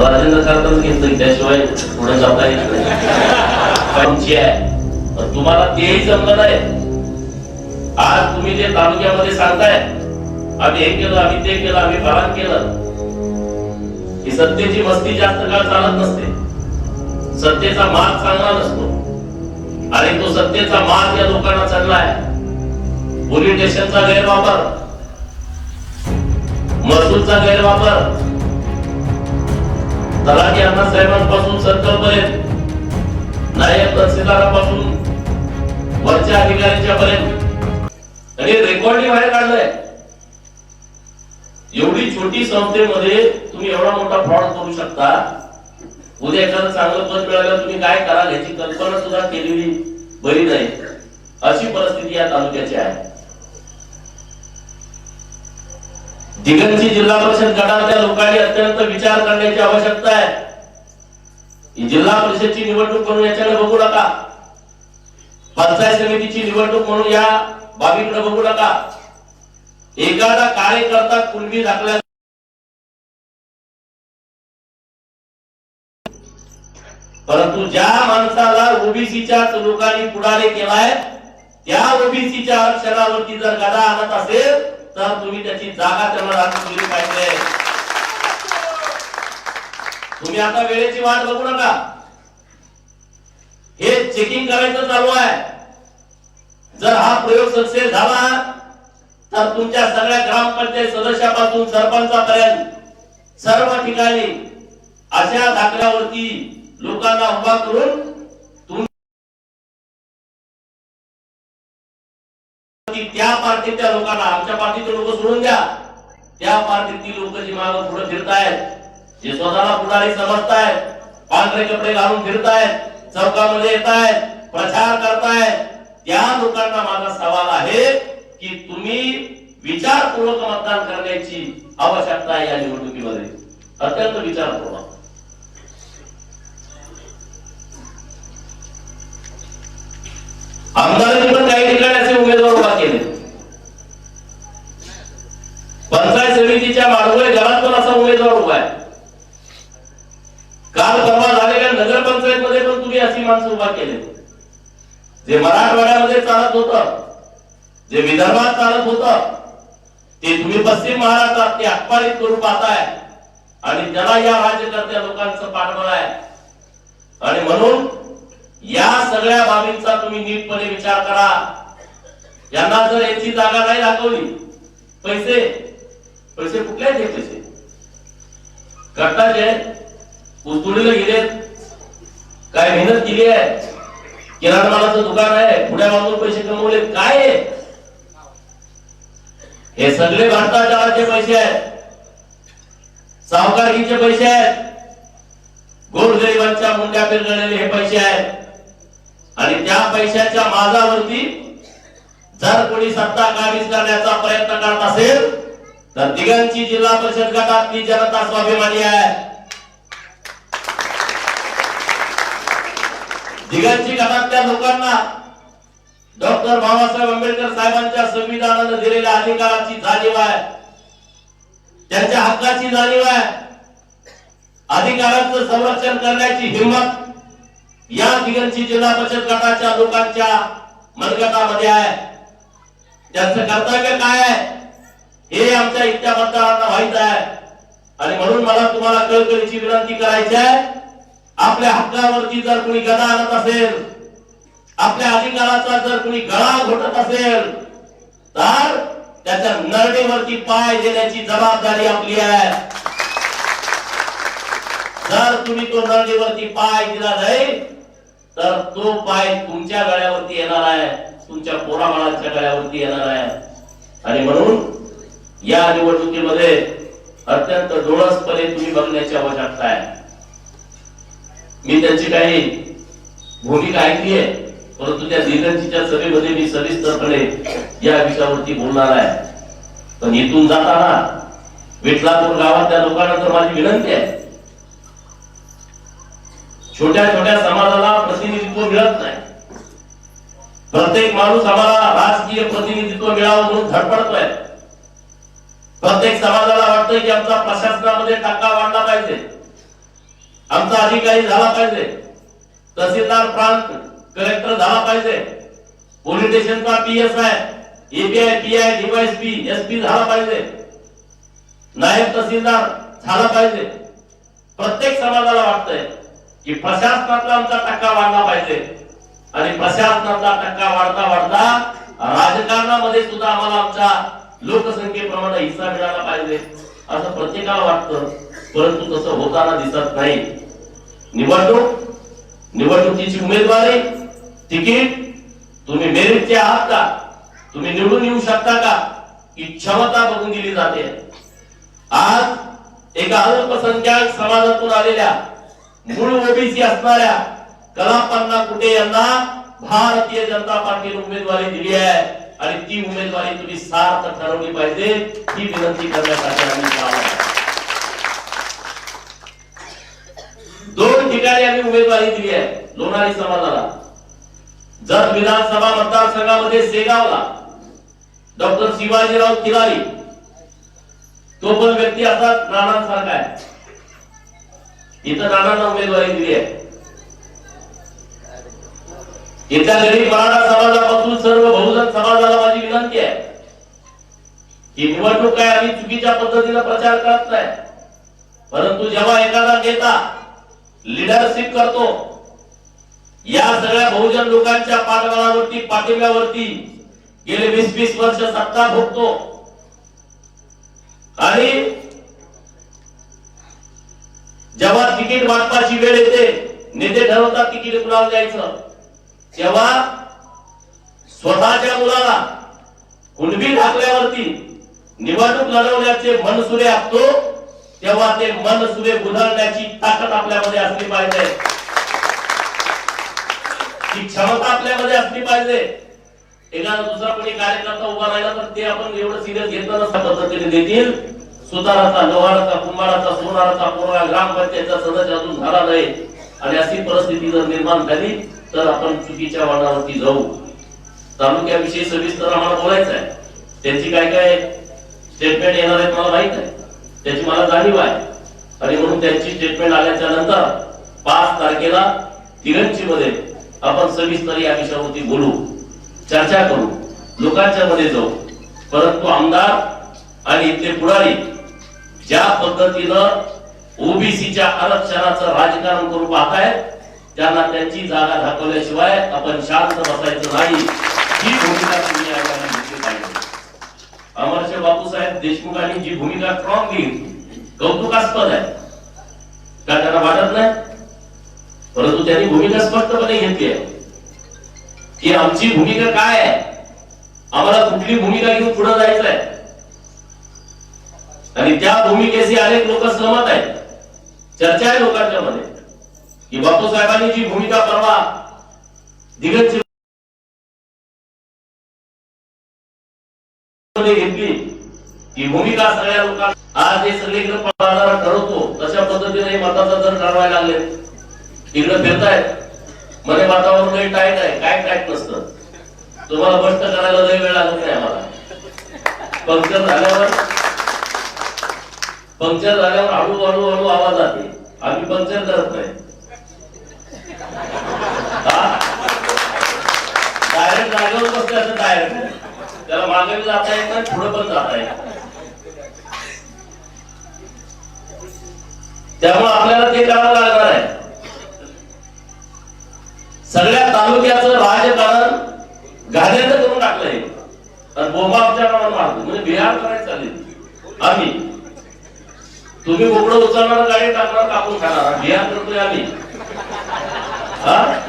राजेंद्र सरकारच घेतलं त्याशिवाय पुढे जाता येत नाही. आमची आहे तुम्हाला तेही जमलं नाही. आज तुम्ही जे तालुक्यामध्ये सांगताय आम्ही हे केलं आम्ही ते केलं आम्ही फलान केलं. ही सत्तेची मस्ती जास्त काळ चालत नसते. सत्तेचा माग चांगला नसतो. आणि तो सत्तेचा माग या लोकांना चांगला आहे. पोलीस स्टेशनचा गैरवापर महसूलचा गैरवापर तलाठी अण्णा साहेबांपासून सर्कल नायब तहसीलदारापासून वरच्या अधिकाऱ्यांच्या पर्यंत आणि रेकॉर्डिंग बाहेर काढलंय. एवढी छोटी संस्थेमध्ये तुम्ही एवढा मोठा फ्रॉड करू शकता. उद्या एखादं चांगलं पद मिळालं तुम्ही काय कराल याची कल्पना सुद्धा केलेली बरी नाही. अशी परिस्थिती या तालुक्याची आहे. दिगंजी जिल्हा परिषद गटातल्या लोकांनी अत्यंत विचार करण्याची आवश्यकता आहे. जिल्हा परिषदची निवडणूक म्हणून याच्याकडे बघू नका. पंचायत समितीची निवडणूक म्हणून या बाबीकडे बघू नका. एखादा कार्यकर्ता कुणबी दाखल्या परंतु ज्या माणसाला ओबीसीच्या लोकांनी पुढारे केलाय त्या ओबीसीच्या आरक्षणावरती जर गदा आणत असेल तर तुम्ही त्याची जागा त्यांना राखून पाहिजे. तुम्ही आता वेळेची वाट बघू नका. हे चेकिंग करायचं चालू आहे. जर हा प्रयोग सक्सेस झाला तर तुमच्या सगळ्या ग्रामपंचायत सदस्यापासून सरपंचापर्यंत सर्व ठिकाणी अशा दाखल्यावरती लोकांना उभा करून त्या पार्टीच्या लोकांना आमच्या पार्टीचे लोक सोडून द्या. त्या पार्टीतील लोक जी माग पुढे फिरतायत जे स्वतःला पुढारी समजतायत पांढरे कपडे घालून फिरतायत चौकामध्ये येत आहेत प्रचार करतायत त्या लोकांना माझा सवाल आहे की तुम्ही विचारपूर्वक मतदान करण्याची आवश्यकता आहे या निवडणुकीमध्ये? अत्यंत विचारपूर्वक. आमदारांनी पण काही ठिकाणी असे उमेदवार पंचायत समितीच्या मार्गोळे घरात पण असा उमेदवार उभा आहे. काल परवा झालेल्या नगरपंचायत मध्ये पण तुम्ही अशी माणसं उभा केले. जे मराठवाड्यामध्ये चालत होत जे विदर्भात चालत होत ते तुम्ही पश्चिम महाराष्ट्रात ते आत्मारित करू पाहताय आणि त्याला या राज्यकर्त्या लोकांचं पाठबळ आहे. आणि म्हणून या सगळ्या बाबींचा तुम्ही नीटपणे विचार करा. यांना जर याची जागा नाही दाखवली पैसे पैसे कुठले आहेत हे पैसे? कट्टाचे उस्तुडीला गेलेत? काय मेहनत केली आहे? किराणा मालाचं दुकान आहे? पुढ्या बाजून पैसे कमवले काय आहे? हे सगळे भ्रष्टाचाराचे पैसे आहेत. सावकारीचे पैसे आहेत. गोरगरिबांच्या मुंड्या पिरगळलेले हे पैसे आहेत. आणि त्या पैशाच्या माझावरती जर कोणी सत्ता काबीज करण्याचा प्रयत्न करत असेल तर तिघांची जिल्हा परिषद गटातली जनता स्वाभिमानी आहे. दिघांची गटातल्या लोकांना डॉक्टर बाबासाहेब आंबेडकर साहेबांच्या संविधानानं दिलेल्या अधिकाराची जाणीव आहे. त्यांच्या हक्काची जाणीव आहे. अधिकारांचं संरक्षण करण्याची हिंमत या दिघांची जिल्हा परिषद गटाच्या लोकांच्या मनगटामध्ये आहे. त्यांचं कर्तव्य काय आहे? हे आमच्या इतक्या मतदारांना माहीत आहे. आणि म्हणून मला तुम्हाला कळकळीची विनंती करायची आहे. आपल्या हक्कावरती जर कोणी गदा आणत असेल आपल्या अधिकाराचा जर कोणी गळा घोटत असेल तर त्याच्या नरडेवरती पाय देण्याची जबाबदारी आपली आहे. जर तुम्ही तो नरडेवरती पाय दिला नाही तर तो पाय तुमच्या गळ्यावरती येणार आहे. तुमच्या पोराबाळाच्या गळ्यावरती येणार आहे. आणि म्हणून या निवडणुकीमध्ये अत्यंत डोळसपणे तुम्ही बघण्याची आवश्यकता आहे. मी त्यांची काही भूमिका ऐकली आहे परंतु त्या दिगंजीच्या सभेमध्ये मी सविस्तरपणे या विषयावरती बोलणार आहे. पण इथून जाताना विठलापूर गावातल्या लोकांना तर माझी विनंती आहे. छोट्या छोट्या समाजाला प्रतिनिधित्व मिळत नाही. प्रत्येक माणूस आम्हाला राजकीय प्रतिनिधित्व मिळावं म्हणून धडपडतोय. प्रत्येक समाजाला वाटतंय की आमचा प्रशासनामध्ये टक्का वाढला पाहिजे. आमचा अधिकारी झाला पाहिजे. तहसीलदार प्रांत कलेक्टर झाला पाहिजे. पोलीस स्टेशनचा P S I API P I DySP S P झाला पाहिजे. नायब तहसीलदार झाला पाहिजे. प्रत्येक समाजाला वाटतंय की प्रशासनातला आमचा टक्का वाढला पाहिजे. आणि प्रशासनातला टक्का वाढता वाढता राजकारणामध्ये सुद्धा आम्हाला आमच्या लोकसंख्येप्रमाणे हिस्सा मिळाला पाहिजे असं प्रत्येकाला वाटतं परंतु तसं होताना दिसत नाही. निवडणूक निवडणुकीची उमेदवारी तिकीट तुम्ही मेरिटचे आहात का? तुम्ही निवडून येऊ शकता का? ही क्षमता बघून दिली जाते. आज एका अल्पसंख्याक समाजातून आलेल्या मूळ ओबीसी असणाऱ्या कलापांना कुठे यांना भारतीय जनता पार्टीने उमेदवारी दिली आहे. आणि ती उमेदवारी तुम्ही सार्थ ठरवली पाहिजे ही विनंती करण्यासाठी आम्ही दोन ठिकाणी आम्ही उमेदवारी दिली आहे लोणारी समाजाला. जर विधानसभा मतदारसंघामध्ये सेगावला डॉक्टर शिवाजीराव तिलारी तो पण व्यक्ती असा नानांसारखा आहे. इथं नानांना उमेदवारी दिली आहे. इथल्या गरीब मराठा समाजापासून सर्व बहुजन समाजाला माझी विनंती आहे. ही निवडणूक काय आम्ही चुकीच्या पद्धतीने प्रचार करत नाही. परंतु जेव्हा एखादा नेता लिडरशिप करतो या सगळ्या बहुजन लोकांच्या पाठबळावरती पाठिंब्यावरती गेले वीस वीस वर्ष सत्ता भोगतो. आणि जेव्हा तिकीट वाटपाची वेळ येते नेते ठरवतात तिकीट कुणाला द्यायचं? तेव्हा स्वतःच्या मुलाला कुणबी टाकल्यावरती निवडणूक लढवण्याचे मनसुरे असतो तेव्हा ते मनसुरे गुदळण्याची ताकद आपल्यामध्ये असली पाहिजे. ती क्षमता आपल्यामध्ये असली पाहिजे. एखादा दुसरा कोणी कार्यकर्ता उभा राहिला तर ते आपण एवढं सिरियस घेतलं नसता पद्धतीने देतील. सुताराचा लोहाराचा कुंभाराचा सोनाराचा पोरा ग्रामपंचायतचा सदस्य अजून झाला नाही. आणि अशी परिस्थिती जर निर्माण झाली तर आपण चुकीच्या वाटावरती जाऊ. तालुक्याविषयी सविस्तर आम्हाला बोलायचं आहे. त्यांची काय काय स्टेटमेंट येणार आहेत मला माहीत आहे. त्याची मला जाणीव आहे. आणि म्हणून त्यांची स्टेटमेंट आल्याच्यानंतर पाच तारखेला तिरंची मध्ये आपण सविस्तर या विषयावरती बोलू. चर्चा करू. लोकांच्या मध्ये जाऊ. परंतु आमदार आणि इथले पुढारी ज्या पद्धतीनं ओबीसीच्या आरक्षणाचं राजकारण करू पाहतायत त्यांना त्यांची जागा दाखवल्याशिवाय आपण शांत बसायचं नाही. ही भूमिका तुम्ही आयोगाने घेतली पाहिजे. अमरशे बापूसाहेब देशमुखांनी जी भूमिका स्ट्रॉंग घेतली कौतुकास्पद आहे. का त्यांना वाटत नाही? परंतु त्यांनी भूमिका स्पष्टपणे घेतली आहे. की आमची भूमिका काय आहे? आम्हाला कुठली भूमिका घेऊन पुढे जायचं आहे आणि त्या भूमिकेशी अनेक लोक सहमत आहेत. चर्चा आहे लोकांच्या मध्ये की बापूसाहेबांनी जी भूमिका परवा दिग्गज घेतली. ही भूमिका सगळ्या लोकांना आज हे सगळीकडे पळणारा ठरवतो तशा पद्धतीने हे मताचा दर ठरवायला लागले. इकडे फिरतायत. मध्ये वातावरण काही टाईट आहे. काय टाईट नसतं. तुम्हाला स्पष्ट करायला लय वेळ लागत नाही आम्हाला. पंक्चर झाल्यावर पंक्चर झाल्यावर हळू हळू हळू आवाज आते आम्ही पंक्चर करत नाही डायरेक्ट जागेवर बसते असं त्याला मागे जाता येत नाही पुढे पण जाता येत. त्यामुळे आपल्याला ते करावं लागणार आहे. सगळ्या तालुक्याचं राजकारण गाद्याचं करून टाकलंय. आणि बोंबा आमच्या मारतो. म्हणजे बिहार करायचं चालेल आम्ही. तुम्ही बोकडं उचलणार गाडी टाकणार कापून खाणार. बिहार करतोय आम्ही. हा?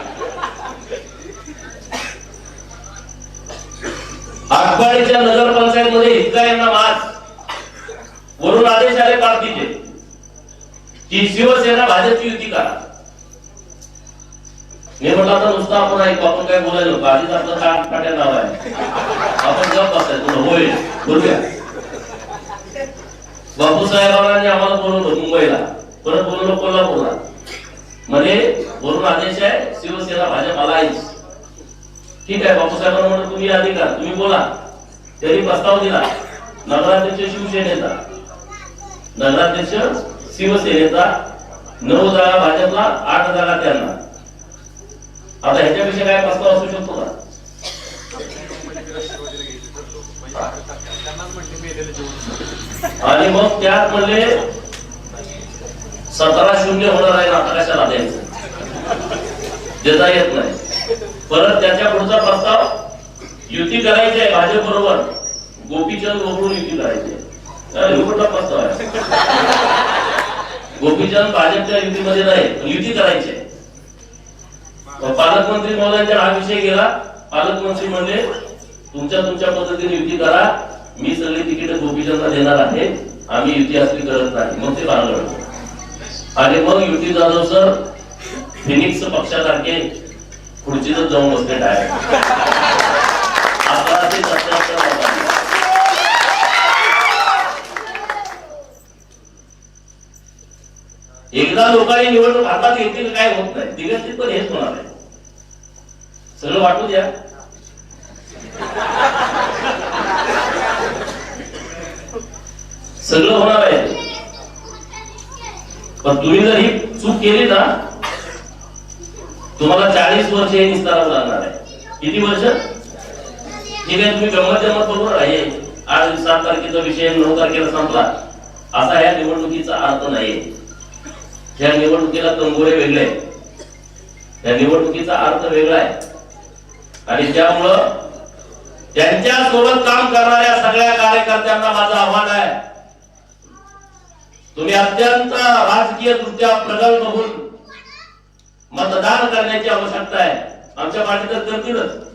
आटपाडीच्या नगरपंचायत मध्ये इतका यांना मार्च वरून आदेश आले पार्टीचे की शिवसेना भाजपची युती करा. मी म्हटलं आता नुसतं आपण ऐकू आपण काय बोलायला नको आधीच आपलं काट काट्या नाव आहे आपण गप बसायचं. होय बोलूया. बापू साहेबांनी आम्हाला बोलवलं मुंबईला. परत बोलवलं कोल्हापूरला. म्हणजे वरून आदेश आहे शिवसेना भाजप आला ठीक आहे बापू साहेबांना म्हणलं तुम्ही अधिकार तुम्ही बोला. त्यांनी प्रस्ताव दिला. नगराध्यक्ष शिवसेनेचा. नगराध्यक्ष शिवसेनेचा. नऊ जागा भाजपला आठ जागा त्यांना. आता ह्याच्यापेक्षा काय प्रस्ताव असू शकतो का? आणि मग त्यात म्हणले सतरा शून्य होणार आहे आता कशाला द्यायचं? देता येत नाही. परत त्याच्या पुढचा प्रस्ताव युती करायची आहे भाजप बरोबर गोपीचंद वगळून युती करायची आहे. गोपीचंद भाजपच्या युतीमध्ये नाही पण युती करायची आहे मग पालकमंत्री महोदयांच्या हा विषय गेला. पालकमंत्री म्हणले तुमच्या तुमच्या पद्धतीने युती करा. मी सगळी तिकीट गोपीचंदला देणार आहे. आम्ही युती असली करत नाही. मग ते भानगड आणि मग युती जाधव सर फिनिक्स पक्षासारखे खुर्चीतच जाऊन बसले डायरेक्ट एकदा लोकांनी निवडणूक हातात येतील काय होत नाही. दिगंजित पण हेच होणार आहे. सगळं वाटू द्या. सगळं होणार आहे. पण तुम्ही जर ही चूक केली ना तुम्हाला चाळीस वर्ष हे निस्तारावं लागणार आहे. किती वर्ष? ठीक तुम्ही गंमत जमत बरोबर आहे. आज सात तारखेचा विषय नऊ तारखेला संपला. असा या निवडणुकीचा अर्थ नाही. या निवडणुकीला कंगोरे वेगळे. या निवडणुकीचा अर्थ वेगळा आहे. आणि त्यामुळं त्यांच्यासोबत काम करणाऱ्या सगळ्या कार्यकर्त्यांना माझं आव्हान आहे. तुम्ही अत्यंत राजकीय दृष्ट्या प्रगल्भ होऊन मतदान करण्याची आवश्यकता आहे. आमच्या पार्टी तर करतीलच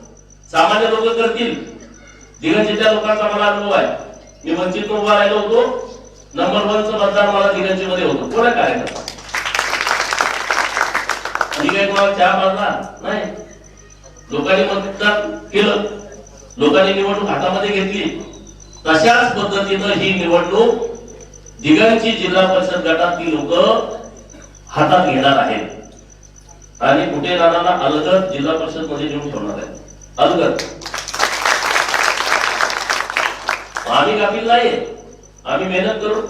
सामान्य लोक करतील. धीरजीच्या लोकांचा मला अनुभव आहे. मी वंचित उभा राहिलो होतो. नंबर वनचं मतदान मला धीरजी मध्ये होतं. कोणा कार्यकर्ता? मी काही कोणाला चहा मारला नाही. लोकांनी मतदान केलं. लोकांनी निवडणूक हातामध्ये घेतली. तशाच पद्धतीनं ही निवडणूक दिगांची जिल्हा परिषद गटातली लोक हातात घेणार आहेत. आणि कुठे राहणारा अलगद जिल्हा परिषदमध्ये नेऊन ठेवणार आहेत. अलगद आम्ही गाफील नाही आम्ही मेहनत करू.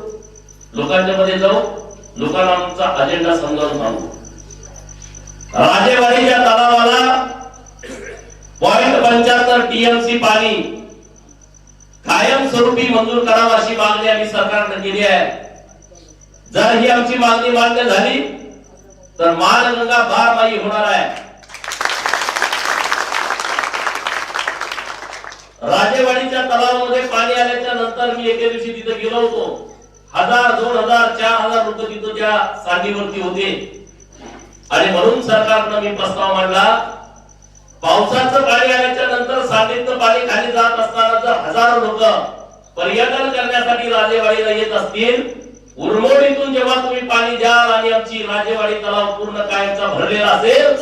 लोकांच्या मध्ये जाऊ. लोकांना आमचा अजेंडा समजावून सांगू. राजेवाडीच्या तलावाला पॉइंट पंच्याहत्तर टीएमसी पाणी कायमस्वरूपी मंजूर करावं अशी मागणी आम्ही सरकारने केली आहे. जर ही आमची मागणी मान्य झाली तर मालगंगा बारमाही होणार आहे. राजेवाडीच्या तलावामध्ये पाणी आल्याच्यानंतर मी एके दिवशी तिथे गेलो होतो. हजार दोन हजार चार हजार लोक तिथं त्या सांडीवरती होते. आणि म्हणून सरकारनं मी प्रस्ताव मांडला पावसाचं पाणी आल्याच्यानंतर सांडीतलं पाणी खाली जात असताना जर हजारो लोक पर्यटन करण्यासाठी राजेवाडीला येत असतील उर्मोडीतून जेव्हा तुम्ही पाणी द्याल आणि आमची राजेवाडी तलाव पूर्ण कायमचा भरलेला असेल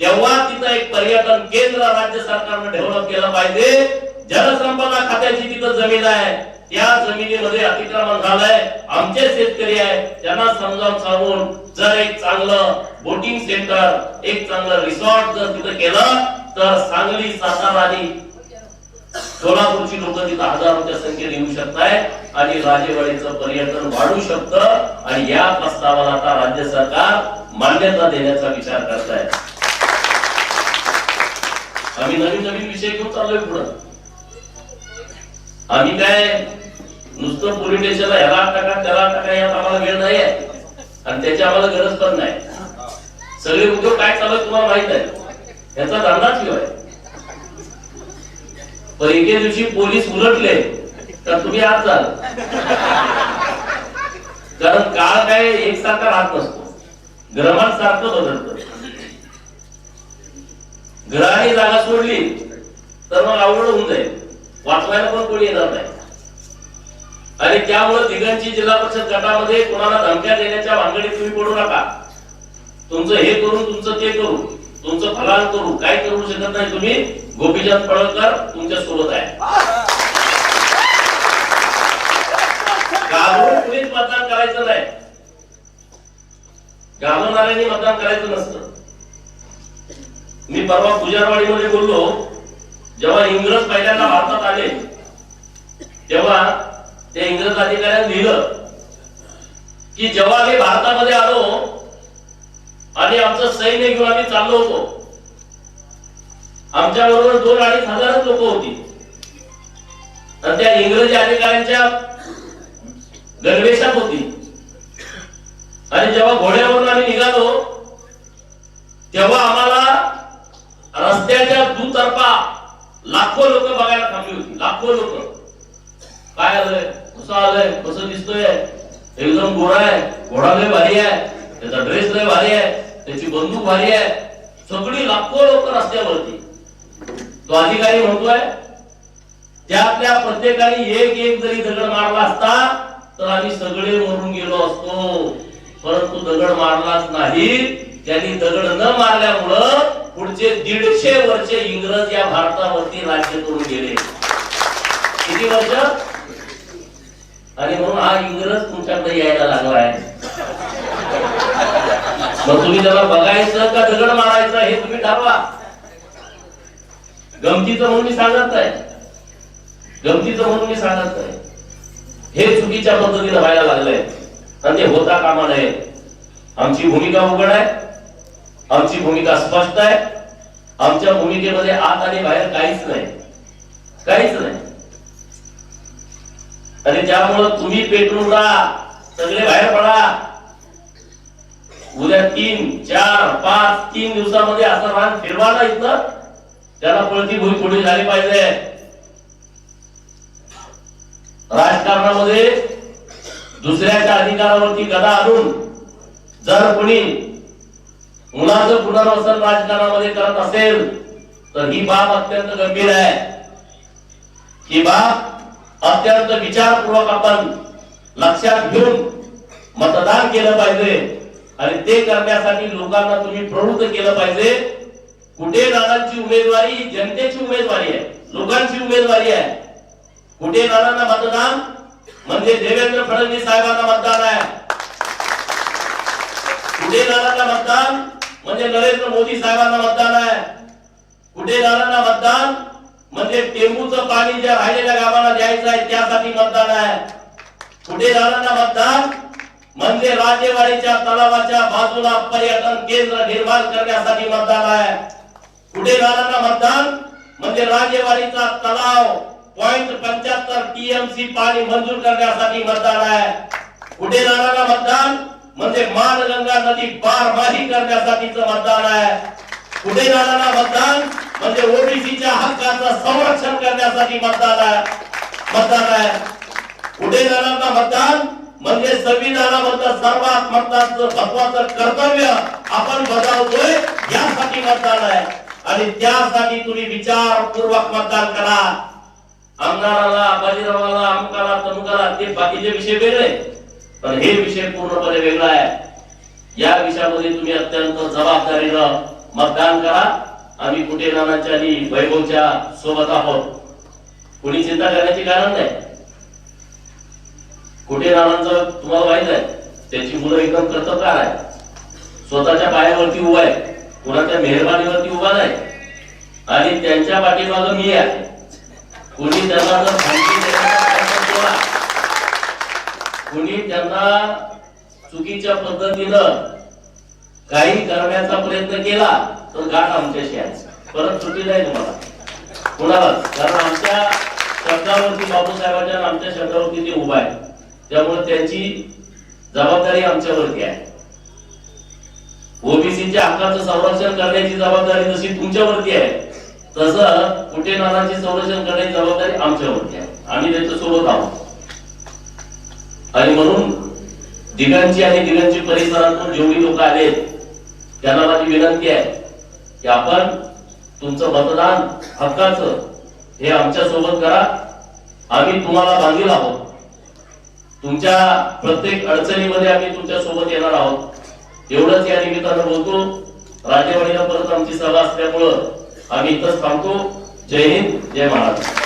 तेव्हा तिथं एक पर्यटन केंद्र राज्य सरकारनं डेव्हलप केलं पाहिजे. जलसंपदा खात्याची तिथं जमीन आहे. त्या जमिनीमध्ये अतिक्रमण झालंय. आमचे शेतकरी आहे. त्यांना समजावून सांगून जर एक चांगलं बोटिंग सेंटर एक चांगलं रिसॉर्ट जर तिथं केलं तर सांगली सातारा आणि सोलापूरची लोक तिथं हजारोच्या संख्येने येऊ शकतायत आणि राजेवाडीचं पर्यटन वाढू शकतं. आणि या प्रस्तावाला आता राज्य सरकार मान्यता देण्याचा विचार करत आहे आम्ही नवीन नवीन विषय घेऊन चाललोय पुढं. आम्ही काय नुसतं पोलीस स्टेशनला ह्याला टाका त्याला टाका यात आम्हाला वेळ नाही आहे आणि त्याची आम्हाला गरज पण नाही. सगळे उद्योग काय चालू तुम्हाला माहीत आहे. याचा धंदाच शिवाय आहे. पण एके दिवशी पोलीस उलटले तर तुम्ही आत जाल कारण काळ काय एकसारखा राहत नसतो. ग्रहात सारखं बदलतं. ग्रहाने जागा सोडली तर मग अवघड होऊन जाईल. वाचवायला पण कोणी येणार नाही. आणि त्यामुळे दिगंची जिल्हा परिषद गटामध्ये कोणाला धमक्या देण्याच्या भानगडीत तुम्ही पडू नका. तुमचं हे करून तुमचं ते करू तुमचं फलान करू काय करू शकत नाही तुम्ही. गोपीचंद पडळकर तुमच्यासोबत आहे. घाबरून कुणीच मतदान करायचं नाही. घाबरणाऱ्यांनी मतदान करायचं नसतं. मी परवा पुजारवाडीमध्ये बोललो. जेव्हा इंग्रज पहिल्यांदा भारतात आले तेव्हा त्या इंग्रज अधिकाऱ्यांनी लिहिलं की जेव्हा आम्ही भारतामध्ये आलो आणि आमचं सैन्य घेऊन आम्ही चाललो होतो आमच्या बरोबर दोन अडीच हजारच लोक होती. आणि त्या इंग्रजी अधिकाऱ्यांच्या गणवेशात होती. आणि जेव्हा घोड्यावरून आम्ही निघालो तेव्हा आम्हाला रस्त्याच्या दुतर्फा लाखो लोक बघायला थांबली होती. लाखो लोक. काय आलंय? कसं आलंय? कसं दिसतोय? एकदम गोरा आहे. घोडा लय भारी आहे. त्याचा ड्रेस लय भारी आहे. त्याची बंदूक भारी आहे. सगळी लाखो लोक रस्त्यावरती. तो अधिकारी म्हणतोय त्यातल्या प्रत्येकाने एक एक जरी दगड मारला असता तर आम्ही सगळे मरून गेलो असतो. परंतु दगड मारलाच नाही. त्यांनी दगड न मारल्यामुळं पुढचे दीडशे वर्ष इंग्रज या भारतावरती राज्य करून गेले. किती वर्ष? आणि म्हणून हा इंग्रज तुमच्याकडे यायला लागलाय. मग तुम्ही त्याला बघायचं का दगड मारायचं हे तुम्ही ठरवा. गमतीचं म्हणून मी सांगत आहे गमतीचं म्हणून मी सांगत आहे हे चुकीच्या पद्धतीने व्हायला लागलंय. आणि ते होता कामा नये. आमची भूमिका उघड आहे. आमची भूमिका स्पष्ट आहे. आमच्या भूमिकेमध्ये आत आणि बाहेर काहीच नाही. काहीच नाही. आणि त्यामुळं तुम्ही पेटून राहा. सगळे बाहेर पडा. उद्या तीन चार पाच तीन दिवसामध्ये असं रान फिरवा ना इथं त्याला पळती भूमी पुढे झाली पाहिजे. राजकारणामध्ये दुसऱ्याच्या अधिकारावरती गदा आणून जर कोणी मुलाचं पुनर्वसन राजकारणामध्ये करत असेल तर ही बाब अत्यंत गंभीर आहे. ही बाब अत्यंत विचारपूर्वक आपण लक्षात घेऊन मतदान केलं पाहिजे आणि ते करण्यासाठी लोकांना तुम्ही प्रवृत्त केलं पाहिजे. कुठे दादांची उमेदवारी ही जनतेची उमेदवारी आहे लोकांची उमेदवारी आहे. कुठे दादांना मतदान म्हणजे देवेंद्र फडणवीस साहेबांना मतदान आहे. कुठे दादांना मतदान म्हणजे नरेंद्र मोदी साहेबांना मतदान आहे. कुठे मतदान? म्हणजे टेंबूचं पाणी ज्या राहिलेल्या गावांना द्यायचं आहे त्यासाठी मतदान आहे. कुठे मतदान? म्हणजे राजेवाडीच्या तलावाच्या बाजूला पर्यटन केंद्र निर्माण करण्यासाठी मतदान आहे. कुठे मतदान? म्हणजे राजेवाडीचा तलाव पॉइंट पंच्याहत्तर टीएमसी पाणी मंजूर करण्यासाठी मतदान आहे. कुठे मतदान? म्हणजे मानगंगा नदी बारमाही करण्यासाठीच मतदान आहे. पुढे दादांना मतदान म्हणजे ओबीसीच्या हक्काचं संरक्षण करण्यासाठी मतदान आहे. मतदान आहे. पुढे दादांना मतदान म्हणजे संविधानाबद्दल सर्वात मतदानचं महत्वाचं कर्तव्य आपण बजावतोय यासाठी मतदान आहे. आणि त्यासाठी तुम्ही विचारपूर्वक मतदान करा. आमदाराला बाजीरावाला अमुकाला तमुकाला ते बाकीचे विषय वेगळे. पण हे विषय पूर्णपणे वेगळा आहे. या विषयामध्ये तुम्ही अत्यंत जबाबदारीनं मतदान करा. आम्ही कुठे नानाच्या आणि वैभवच्या सोबत आहोत. कुणी चिंता करण्याचे कारण नाही. कुठे नानांचं तुम्हाला माहीत आहे? त्याची मुलं एकदम कर्तबकार आहे स्वतःच्या पायावरती उभा आहे. कुणाच्या मेहरबानीवरती उभा नाही. आणि त्यांच्या पाठीमागं मी आहे. कुणी त्यांना जर धमकी देण्याचा प्रयत्न केला कुणी त्यांना चुकीच्या पद्धतीनं काही करण्याचा प्रयत्न केला तर गाठ आमच्याशी आहे परत सुटी नाही तुम्हाला. कोणालाच कारण आमच्या शब्दावरती बाबूसाहेबांच्या आमच्या शब्दावरती ते उभा आहे. त्यामुळे त्यांची जबाबदारी आमच्यावरती आहे. ओबीसीच्या हक्काचं संरक्षण करण्याची जबाबदारी जशी तुमच्यावरती आहे तसं कुठे नानाची संरक्षण करण्याची जबाबदारी आमच्यावरती आहे. आम्ही त्याच्यासोबत आहोत. आणि म्हणून दिगांची आणि दिगांची परिसरातून जेवढी लोक आलेत त्यांना माझी विनंती आहे की आपण तुमचं मतदान हक्काचं हे आमच्यासोबत करा. आम्ही तुम्हाला बांधील आहोत. तुमच्या प्रत्येक अडचणीमध्ये आम्ही तुमच्यासोबत येणार आहोत. एवढंच या निमित्तानं बोलतो. राजेवाडीला परत आमची सभा असल्यामुळं आम्ही इथंच थांबतो. जय हिंद जय महाराष्ट्र.